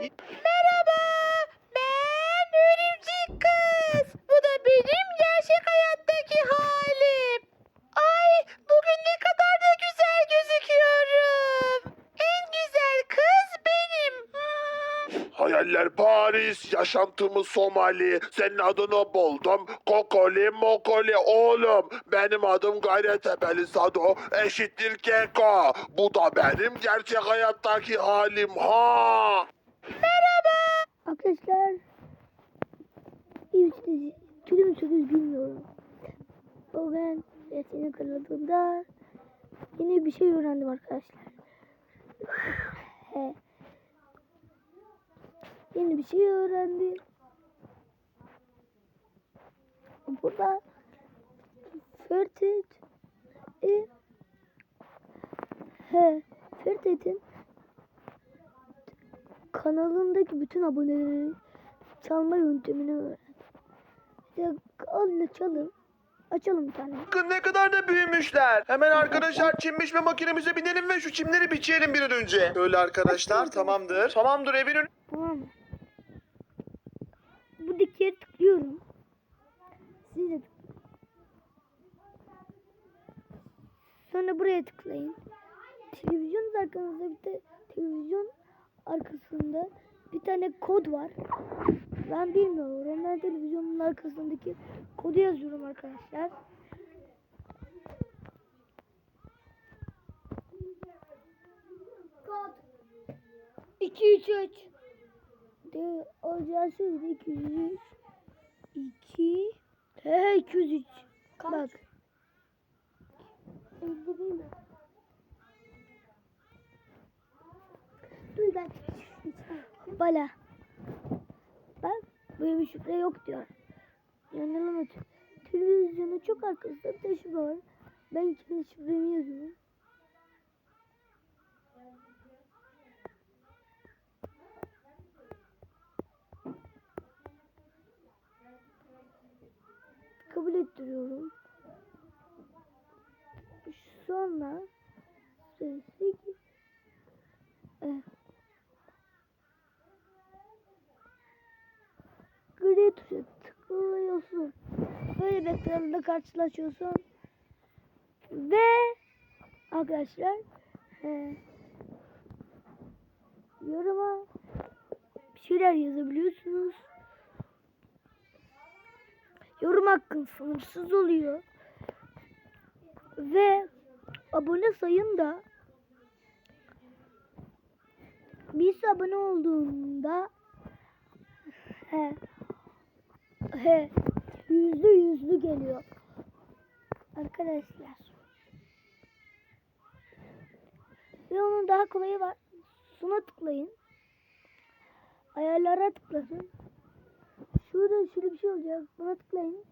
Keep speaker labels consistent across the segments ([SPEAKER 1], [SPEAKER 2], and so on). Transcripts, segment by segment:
[SPEAKER 1] Merhaba, ben Örümcek Kız. Bu da benim gerçek hayattaki halim. Ay, bugün ne kadar da güzel gözüküyorum. En güzel kız benim. Hmm.
[SPEAKER 2] Hayaller Paris, yaşantımı Somali. Senin adını buldum. Kokoli mokoli oğlum. Benim adım Gayretebeli Sado. Eşittir Keko. Bu da benim gerçek hayattaki halim ha.
[SPEAKER 3] Arkadaşlar iyi misiniz? Kötü müsünüz bilmiyorum. Bugün resmini kanalında yeni bir şey öğrendim arkadaşlar. Yeni bir şey öğrendim. Burada Fertit e, he Fertit'in kanalındaki bütün aboneleri çalma yöntemini öğren. İşte al açalım. Açalım bir tane.
[SPEAKER 4] Bakın ne kadar da büyümüşler. Hemen arkadaşlar çimmiş ve makinemize binelim ve şu çimleri biçelim bir an önce. Öyle arkadaşlar tamamdır. Tamamdır evin önü.
[SPEAKER 3] Tamam? Buradaki yere tıklıyorum. Siz de. Sonra buraya tıklayın. Televizyonun arkanızda bir de televizyon arkasında bir tane kod var. Ben bilmiyorum. Ben televizyonun arkasındaki kodu yazıyorum arkadaşlar. Kod. 233 de olacağı şuydu 203 2 he 203 bak. Öldüreyim mi? Dur ben Bala Bak böyle bir şifre yok diyor Yanılama Televizyonun çok arkasında bir var Ben kendi şifremi yazıyorum kabul ettiriyorum. Sonra sesi eh. Gri tuşa tıklıyorsun. Böyle bir karşılaşıyorsun. Ve arkadaşlar eh, yoruma bir şeyler yazabiliyorsunuz. Yorum hakkın sınırsız oluyor. Ve abone sayın da bir abone olduğunda he, he, yüzlü yüzlü geliyor. Arkadaşlar. Ve onun daha kolayı var. Suna tıklayın. Ayarlara tıklasın. Şurada şöyle bir şey olacak. Buna tıklayın.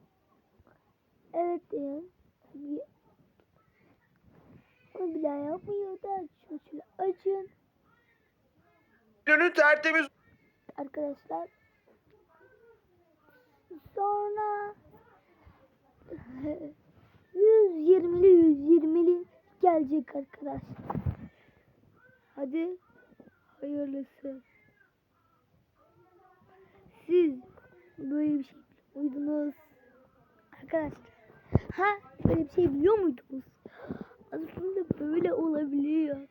[SPEAKER 3] Evet Onu bir daha yapmıyor da şunu şöyle açın.
[SPEAKER 4] Önü tertemiz
[SPEAKER 3] Arkadaşlar. Sonra 120'li 120'li gelecek arkadaşlar. Hadi hayırlısı. Siz böyle bir şey muydunuz? Arkadaşlar. Ha böyle bir şey biliyor muydunuz? Aslında böyle olabiliyor.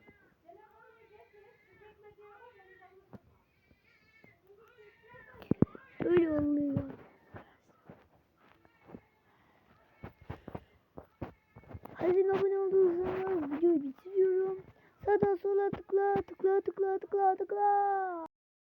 [SPEAKER 3] Böyle oluyor. Hadi abone olduğunuz videoyu bitiriyorum. Sağdan sola tıkla tıkla tıkla tıkla tıkla.